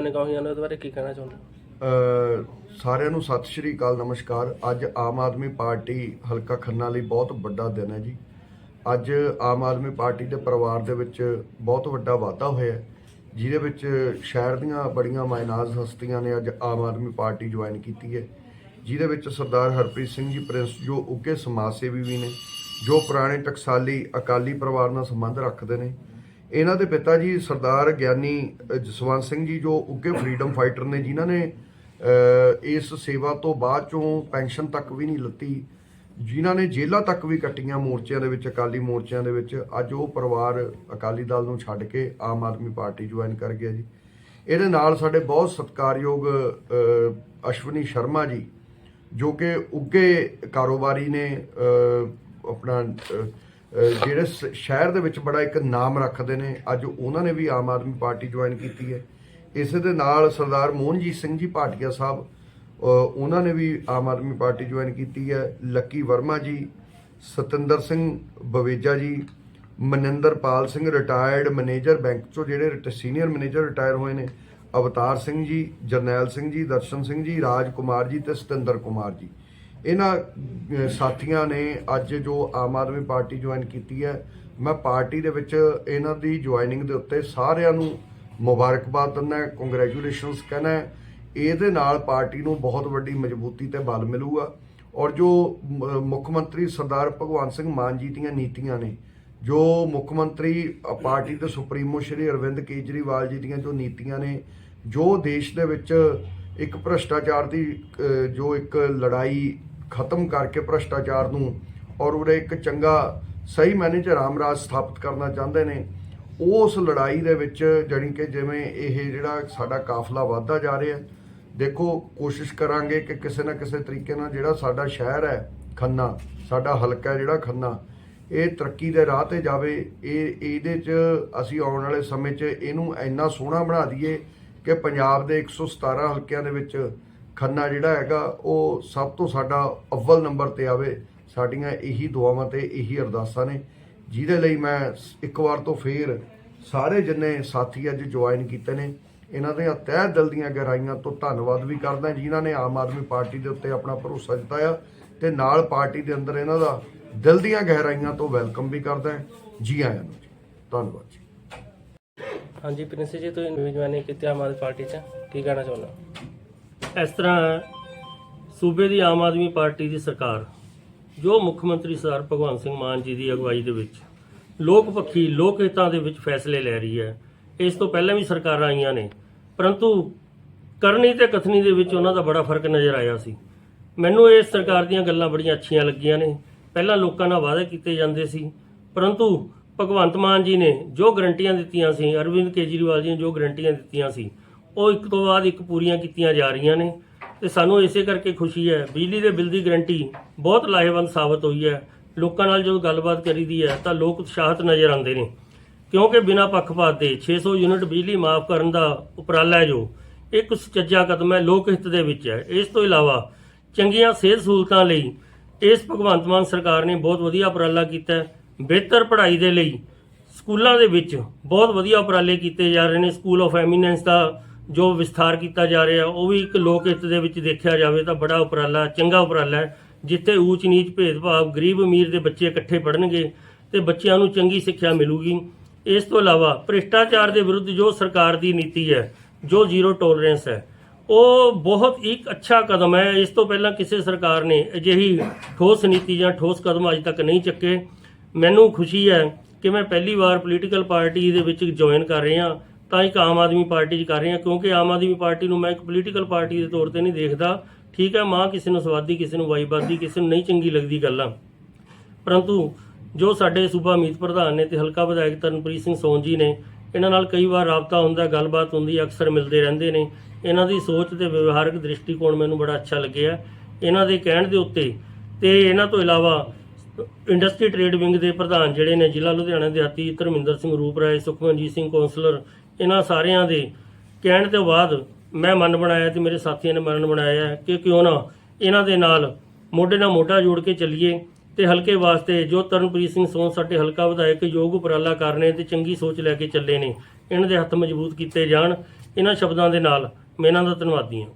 ਮੀਟਿੰਗਾਂ ਨੇ ਉਹਦੇ ਬਾਰੇ ਕੀ ਕਹਿਣਾ ਚਾਹੁੰਦੇ ਅ, ਸਾਰਿਆਂ ਨੂੰ ਸਤਿ ਸ਼੍ਰੀ ਅਕਾਲ ਨਮਸਕਾਰ। ਅੱਜ ਆਮ ਆਦਮੀ ਪਾਰਟੀ ਹਲਕਾ ਖੰਨਾ ਲਈ ਬਹੁਤ ਵੱਡਾ ਦਿਨ ਹੈ ਜੀ। ਅੱਜ ਆਮ ਆਦਮੀ ਪਾਰਟੀ ਦੇ ਪਰਿਵਾਰ ਦੇ ਵਿੱਚ ਬਹੁਤ ਵੱਡਾ ਵਾਧਾ ਹੋਇਆ ਹੈ, ਜਿਹਦੇ ਵਿੱਚ ਸ਼ਹਿਰ ਦੀਆਂ ਬੜੀਆਂ ਮਾਇਨਾਜ਼ ਹਸਤੀਆਂ ਨੇ ਅੱਜ ਆਮ ਆਦਮੀ ਪਾਰਟੀ ਜੁਆਇਨ ਕੀਤੀ ਹੈ ਜਿਹਦੇ ਵਿੱਚ ਸਰਦਾਰ ਹਰਪ੍ਰੀਤ ਸਿੰਘ ਜੀ ਪ੍ਰਿੰਸ ਜੋ ਉੱਘੇ ਸਮਾਜ ਸੇਵੀ ਵੀ ਨੇ ਜੋ ਪੁਰਾਣੇ ਟਕਸਾਲੀ ਅਕਾਲੀ ਪਰਿਵਾਰ ਨਾਲ ਸੰਬੰਧ ਰੱਖਦੇ ਨੇ ਇਹਨਾਂ ਦੇ ਪਿਤਾ ਜੀ ਸਰਦਾਰ ਗਿਆਨੀ ਜਸਵੰਤ ਸਿੰਘ ਜੀ, ਜੋ ਉੱਘੇ ਫਰੀडम ਫਾਈਟਰ ਨੇ, ਜਿਨ੍ਹਾਂ ਨੇ ਇਸ ਸੇਵਾ ਤੋਂ ਬਾਅਦ ਚੋਂ ਪੈਨਸ਼ਨ ਤੱਕ ਵੀ ਨਹੀਂ ਲੱਤੀ, ਜਿਨ੍ਹਾਂ ਨੇ ਜੇਲ੍ਹਾਂ ਤੱਕ ਵੀ ਕੱਟੀਆਂ ਮੋਰਚਿਆਂ ਦੇ ਵਿੱਚ, ਅਕਾਲੀ ਮੋਰਚਿਆਂ ਦੇ ਵਿੱਚ, ਅੱਜ ਉਹ ਪਰਿਵਾਰ ਅਕਾਲੀ ਦਲ ਨੂੰ ਛੱਡ ਕੇ ਆਮ ਆਦਮੀ ਪਾਰਟੀ ਜੁਆਇਨ ਕਰ ਗਿਆ ਜੀ। ਇਹਦੇ ਨਾਲ ਸਾਡੇ ਬਹੁਤ ਸਤਿਕਾਰਯੋਗ ਅਸ਼ਵਨੀ ਸ਼ਰਮਾ ਜੀ, ਜੋ ਕਿ ਉੱਘੇ ਕਾਰੋਬਾਰੀ ਨੇ ਆਪਣਾ ਜਿਹੜੇ ਸ- ਸ਼ਹਿਰ ਦੇ ਵਿੱਚ ਬੜਾ ਇੱਕ ਨਾਮ ਰੱਖਦੇ ਨੇ, ਅੱਜ ਉਹਨਾਂ ਨੇ ਵੀ ਆਮ ਆਦਮੀ ਪਾਰਟੀ ਜੁਆਇਨ ਕੀਤੀ ਹੈ। ਇਸੇ ਦੇ ਨਾਲ ਸਰਦਾਰ ਮੋਹਨਜੀਤ ਸਿੰਘ ਜੀ ਭਾਟੀਆ ਸਾਹਿਬ ਉਹਨਾਂ ਨੇ ਵੀ ਆਮ ਆਦਮੀ ਪਾਰਟੀ ਜੁਆਇਨ ਕੀਤੀ ਹੈ। ਲੱਕੀ ਵਰਮਾ ਜੀ, Satinder Singh Baweja ji Maninderpal Singh retired manager bank ਚੋਂ ਜਿਹੜੇ ਸੀਨੀਅਰ ਮੈਨੇਜਰ ਰਿਟਾਇਰ ਹੋਏ ਨੇ, ਅਵਤਾਰ ਸਿੰਘ ਜੀ, ਜਰਨੈਲ ਸਿੰਘ ਜੀ, ਦਰਸ਼ਨ ਸਿੰਘ ਜੀ ਰਾਜ ਕੁਮਾਰ ਜੀ ਤੇ ਸਤਿੰਦਰ ਕੁਮਾਰ ਜੀ। ਇਹਨਾਂ ਸਾਥੀਆਂ ਨੇ ਅੱਜ ਜੋ ਆਮ ਆਦਮੀ ਪਾਰਟੀ ਜੁਆਇਨ ਕੀਤੀ ਹੈ, ਮੈਂ ਪਾਰਟੀ ਦੇ ਵਿੱਚ ਇਹਨਾਂ ਦੀ ਜੁਆਇਨਿੰਗ ਦੇ ਉੱਤੇ ਸਾਰਿਆਂ ਨੂੰ ਮੁਬਾਰਕਬਾਦ ਦਿੰਦਾ ਕੰਗ੍ਰੈਚੁਲੇਸ਼ਨਸ ਕਹਿੰਦਾ ਇਹਦੇ ਨਾਲ ਪਾਰਟੀ ਨੂੰ ਬਹੁਤ ਵੱਡੀ ਮਜ਼ਬੂਤੀ ਤੇ ਬਲ ਮਿਲੂਗਾ। ਔਰ ਜੋ ਮੁੱਖ ਮੰਤਰੀ ਸਰਦਾਰ ਭਗਵੰਤ ਸਿੰਘ ਮਾਨ ਜੀ ਦੀਆਂ ਨੀਤੀਆਂ ਨੇ, ਜੋ ਮੁੱਖ ਮੰਤਰੀ ਪਾਰਟੀ ਦੇ ਸੁਪਰੀਮੋ ਸ਼੍ਰੀ ਅਰਵਿੰਦ ਕੇਜਰੀਵਾਲ ਜੀ ਦੀਆਂ ਜੋ ਨੀਤੀਆਂ ਨੇ, ਜੋ ਦੇਸ਼ ਦੇ ਵਿੱਚ ਇੱਕ ਭ੍ਰਸ਼ਟਾਚਾਰ ਦੀ ਜੋ ਇੱਕ ਲੜਾਈ ਖਤਮ ਕਰਕੇ ਭ੍ਰਸ਼ਟਾਚਾਰ ਨੂੰ ਔਰ ਉਹਦੇ ਇੱਕ ਚੰਗਾ ਸਹੀ ਮੈਨੇ ਚ ਰਾਮਰਾਜ ਸਥਾਪਿਤ ਕਰਨਾ ਚਾਹੁੰਦੇ ਨੇ, ਉਸ ਲੜਾਈ ਦੇ ਵਿੱਚ ਜਾਣੀ ਕਿ ਜਿਵੇਂ ਇਹ ਜਿਹੜਾ ਸਾਡਾ ਕਾਫਲਾ ਵਧਦਾ ਜਾ ਰਿਹਾ ਹੈ, ਦੇਖੋ ਕੋਸ਼ਿਸ਼ ਕਰਾਂਗੇ ਕਿ ਕਿਸੇ ਨਾ ਕਿਸੇ ਤਰੀਕੇ ਨਾਲ ਜਿਹੜਾ ਸਾਡਾ ਸ਼ਹਿਰ ਹੈ ਖੰਨਾ, ਸਾਡਾ ਹਲਕਾ ਜਿਹੜਾ ਖੰਨਾ, ਇਹ ਤਰੱਕੀ ਦੇ ਰਾਹ ਤੇ ਜਾਵੇ, ਇਹ ਇਹਦੇ 'ਚ ਅਸੀਂ ਆਉਣ ਵਾਲੇ ਸਮੇਂ 'ਚ ਇਹਨੂੰ ਇੰਨਾ ਸੋਹਣਾ ਬਣਾ ਦਈਏ ਕਿ ਪੰਜਾਬ ਦੇ 117 ਹਲਕਿਆਂ ਦੇ ਵਿੱਚ ਖੰਨਾ ਜਿਹੜਾ ਹੈਗਾ, ਉਹ ਸਭ ਤੋਂ ਸਾਡਾ ਅਵਲ ਨੰਬਰ ਤੇ ਆਵੇ। ਸਾਡੀਆਂ ਇਹੀ ਦੁਆਵਾਂ ਤੇ ਇਹੀ ਅਰਦਾਸਾਂ ਨੇ। ਜਿਹਦੇ ਲਈ ਮੈਂ ਇੱਕ ਵਾਰ ਤੋਂ ਫੇਰ ਸਾਰੇ ਜਿੰਨੇ ਸਾਥੀ ਅੱਜ ਜੁਆਇਨ ਕੀਤੇ ਨੇ, ਇਹਨਾਂ ਦੇ ਤਹਿ ਦਿਲ ਦੀਆਂ ਗਹਿਰਾਈਆਂ ਤੋਂ ਧੰਨਵਾਦ ਵੀ ਕਰਦਾ ਜਿਨ੍ਹਾਂ ਨੇ ਆਮ ਆਦਮੀ ਪਾਰਟੀ ਦੇ ਉੱਤੇ ਆਪਣਾ ਭਰੋਸਾ ਜਤਾਇਆ ਤੇ ਨਾਲ ਪਾਰਟੀ ਦੇ ਅੰਦਰ ਇਹਨਾਂ ਦਾ ਦਿਲ ਦੀਆਂ ਗਹਿਰਾਈਆਂ ਤੋਂ ਵੈਲਕਮ ਵੀ ਕਰਦਾ ਜੀ ਆਇਆਂ ਨੂੰ ਜੀ। ਧੰਨਵਾਦ ਜੀ। ਹਾਂਜੀ, ਪ੍ਰਿੰਸ ਜੀ, ਤੁਸੀਂ ਨਵੀਂ ਜੁਆਇਨਿੰਗ ਕੀਤੀ ਆਮ ਆਦਮੀ ਪਾਰਟੀ 'ਚ। ਕੀ ਕਹਿਣਾ ਚਾਹੁੰਦਾ ਇਸ ਤਰ੍ਹਾਂ ਸੂਬੇ ਦੀ ਆਮ ਆਦਮੀ ਪਾਰਟੀ ਦੀ ਸਰਕਾਰ, ਜੋ ਮੁੱਖ ਮੰਤਰੀ ਸਰ ਭਗਵੰਤ ਸਿੰਘ ਮਾਨ ਜੀ ਦੀ ਅਗਵਾਈ ਦੇ ਵਿੱਚ ਲੋਕ ਪੱਖੀ, ਲੋਕ ਹਿੱਤਾਂ ਦੇ ਵਿੱਚ ਫੈਸਲੇ ਲੈ ਰਹੀ ਹੈ। ਇਸ ਤੋਂ ਪਹਿਲਾਂ ਵੀ ਸਰਕਾਰਾਂ ਆਈਆਂ ਨੇ, ਪਰੰਤੂ ਕਰਨੀ ਤੇ ਕਥਨੀ ਦੇ ਵਿੱਚ ਉਹਨਾਂ ਦਾ ਬੜਾ ਫ਼ਰਕ ਨਜ਼ਰ ਆਇਆ ਸੀ। ਮੈਨੂੰ ਇਸ ਸਰਕਾਰ ਦੀਆਂ ਗੱਲਾਂ ਬੜੀਆਂ ਅੱਛੀਆਂ ਲੱਗੀਆਂ ਨੇ। ਪਹਿਲਾਂ ਲੋਕਾਂ ਨਾਲ ਵਾਅਦੇ ਕੀਤੇ ਜਾਂਦੇ ਸੀ, ਪਰੰਤੂ ਭਗਵੰਤ ਮਾਨ ਜੀ ਨੇ ਜੋ ਗਰੰਟੀਆਂ ਦਿੱਤੀਆਂ ਸੀ, ਅਰਵਿੰਦ ਕੇਜਰੀਵਾਲ ਜੀ ਨੇ ਜੋ ਗਰੰਟੀਆਂ ਦਿੱਤੀਆਂ ਸੀ ਉਹ ਇੱਕ ਤੋਂ ਬਾਅਦ ਇੱਕ ਪੂਰੀਆਂ ਕੀਤੀਆਂ ਜਾ ਰਹੀਆਂ ਨੇ ਤੇ ਸਾਨੂੰ ਇਸੇ ਕਰਕੇ ਖੁਸ਼ੀ ਹੈ। ਬਿਜਲੀ ਦੇ ਬਿੱਲ ਦੀ ਗਰੰਟੀ ਬਹੁਤ ਲਾਹੇਵੰਦ ਸਾਬਤ ਹੋਈ ਹੈ। ਲੋਕਾਂ ਨਾਲ ਜਦੋਂ ਗੱਲਬਾਤ ਕਰੀਦੀ ਹੈ ਤਾਂ ਲੋਕ ਉਤਸ਼ਾਹਿਤ ਨਜ਼ਰ ਆਉਂਦੇ ਨੇ। ਕਿਉਂਕਿ ਬਿਨਾਂ ਪੱਖਪਾਤ ਦੇ 600 ਯੂਨਿਟ ਬਿਜਲੀ ਮਾਫ ਕਰਨ ਦਾ ਉਪਰਾਲਾ ਹੈ ਜੋ ਇੱਕ ਸੁਚੱਜਾ ਕਦਮ ਹੈ ਲੋਕ ਹਿੱਤ ਦੇ ਵਿੱਚ ਹੈ। ਇਸ ਤੋਂ ਇਲਾਵਾ ਚੰਗੀਆਂ ਸਿਹਤ ਸਹੂਲਤਾਂ ਲਈ ਇਸ ਭਗਵੰਤ ਮਾਨ ਸਰਕਾਰ ਨੇ ਬਹੁਤ ਵਧੀਆ ਉਪਰਾਲਾ ਕੀਤਾ ਹੈ। ਬਿਹਤਰ ਪੜ੍ਹਾਈ ਦੇ ਲਈ ਸਕੂਲਾਂ ਦੇ ਵਿੱਚ ਬਹੁਤ ਵਧੀਆ ਉਪਰਾਲੇ ਕੀਤੇ ਜਾ ਰਹੇ ਨੇ। ਸਕੂਲ ਆਫ ਐਮੀਨੈਂਸ ਦਾ ਜੋ ਵਿਸਥਾਰ ਕੀਤਾ ਜਾ ਰਿਹਾ, ਉਹ ਵੀ ਇੱਕ ਲੋਕ ਹਿੱਤ ਦੇ ਵਿੱਚ ਦੇਖਿਆ ਜਾਵੇ ਤਾਂ ਬੜਾ ਉਪਰਾਲਾ, ਚੰਗਾ ਉਪਰਾਲਾ ਹੈ, ਜਿੱਥੇ ਊਚ ਨੀਚ ਭੇਦਭਾਵ, ਗਰੀਬ ਅਮੀਰ ਦੇ ਬੱਚੇ ਇਕੱਠੇ ਪੜ੍ਹਨਗੇ ਤੇ ਬੱਚਿਆਂ ਨੂੰ ਚੰਗੀ ਸਿੱਖਿਆ ਮਿਲੂਗੀ। ਇਸ ਤੋਂ ਇਲਾਵਾ ਭ੍ਰਿਸ਼ਟਾਚਾਰ ਦੇ ਵਿਰੁੱਧ ਜੋ ਸਰਕਾਰ ਦੀ ਨੀਤੀ ਹੈ, ਜੋ ਜ਼ੀਰੋ ਟੋਲਰੈਂਸ ਹੈ, ਉਹ ਬਹੁਤ ਇੱਕ ਅੱਛਾ ਕਦਮ ਹੈ। ਇਸ ਤੋਂ ਪਹਿਲਾਂ ਕਿਸੇ ਸਰਕਾਰ ਨੇ ਅਜਿਹੀ ਠੋਸ ਨੀਤੀ ਜਾਂ ਠੋਸ ਕਦਮ ਅਜੇ ਤੱਕ ਨਹੀਂ ਚੱਕੇ। ਮੈਨੂੰ ਖੁਸ਼ੀ ਹੈ ਕਿ ਮੈਂ ਪਹਿਲੀ ਵਾਰ ਪੋਲੀਟੀਕਲ ਪਾਰਟੀ ਦੇ ਵਿੱਚ ਜੁਆਇਨ ਕਰ ਰਿਹਾ। ਤਾਂ ਇੱਕ ਆਮ ਆਦਮੀ ਪਾਰਟੀ 'ਚ ਕਰ ਰਹੇ ਹਾਂ, ਕਿਉਂਕਿ ਆਮ ਆਦਮੀ ਪਾਰਟੀ ਨੂੰ ਮੈਂ ਇੱਕ ਪੋਲੀਟੀਕਲ ਪਾਰਟੀ ਦੇ ਤੌਰ ਤੇ ਨਹੀਂ ਦੇਖਦਾ। ਠੀਕ ਹੈ, ਮਾਂ ਕਿਸੇ ਨੂੰ ਸਵਾਦੀ, ਕਿਸੇ ਨੂੰ ਵਾਈਬਾਦੀ ਕਿਸੇ ਨੂੰ ਨਹੀਂ ਚੰਗੀ ਲੱਗਦੀ ਗੱਲਾਂ ਪਰੰਤੂ ਜੋ ਸਾਡੇ ਸੂਬਾ ਮੀਤ ਪ੍ਰਧਾਨ ਨੇ ਤੇ ਹਲਕਾ ਵਿਧਾਇਕ ਤਰਨਪ੍ਰੀਤ ਸਿੰਘ ਸੋਨ ਜੀ ਨੇ, ਇਹਨਾਂ ਨਾਲ ਕਈ ਵਾਰ ਰਾਬਤਾ ਹੁੰਦਾ, ਗੱਲਬਾਤ ਹੁੰਦੀ, ਅਕਸਰ ਮਿਲਦੇ ਰਹਿੰਦੇ ਨੇ। ਇਹਨਾਂ ਦੀ ਸੋਚ ਤੇ ਵਿਵਹਾਰਕ ਦ੍ਰਿਸ਼ਟੀਕੋਣ ਮੈਨੂੰ ਬੜਾ ਅੱਛਾ ਲੱਗਿਆ। ਇਹਨਾਂ ਦੇ ਕਹਿਣ ਦੇ ਉੱਤੇ ਤੇ ਇਹਨਾਂ ਤੋਂ ਇਲਾਵਾ ਇੰਡਸਟਰੀ ਟ੍ਰੇਡ ਵਿੰਗ ਦੇ ਪ੍ਰਧਾਨ ਜਿਹੜੇ ਨੇ, ਜ਼ਿਲ੍ਹਾ ਲੁਧਿਆਣਾ ਦੇ ਹਾਤੀ ਧਰਮਿੰਦਰ ਸਿੰਘ ਰੂਪ ਰਾਏ ਸੁਖਮਨਜੀਤ ਸਿੰਘ ਕੌਂਸਲਰ ਇਹਨਾਂ ਸਾਰਿਆਂ ਦੇ ਕਹਿਣ ਤੋਂ ਬਾਅਦ ਮੈਂ ਮਨ ਬਣਾਇਆ ਤੇ ਮੇਰੇ ਸਾਥੀਆਂ ਨੇ ਮਨ ਬਣਾਇਆ ਕਿ ਕਿਉਂ ਨਾ ਇਹਨਾਂ ਦੇ ਨਾਲ ਮੋਢੇ ਨਾਲ ਮੋਢਾ ਜੋੜ ਕੇ ਚੱਲੀਏ ਤੇ ਹਲਕੇ ਵਾਸਤੇ ਜੋ ਤਰਨਪ੍ਰੀਤ ਸਿੰਘ ਸੋਨ ਸਾਡੇ ਹਲਕਾ ਵਿਧਾਇਕ ਯੋਗ ਉਪਰਾਲਾ ਕਰ ਰਹੇ ਤੇ ਚੰਗੀ ਸੋਚ ਲੈ ਕੇ ਚੱਲੇ ਨੇ, ਇਹਨਾਂ ਦੇ ਹੱਥ ਮਜ਼ਬੂਤ ਕੀਤੇ ਜਾਣ, ਇਹਨਾਂ ਸ਼ਬਦਾਂ ਦੇ ਨਾਲ ਮੈਂ ਇਹਨਾਂ ਦਾ ਧੰਨਵਾਦੀ ਹਾਂ।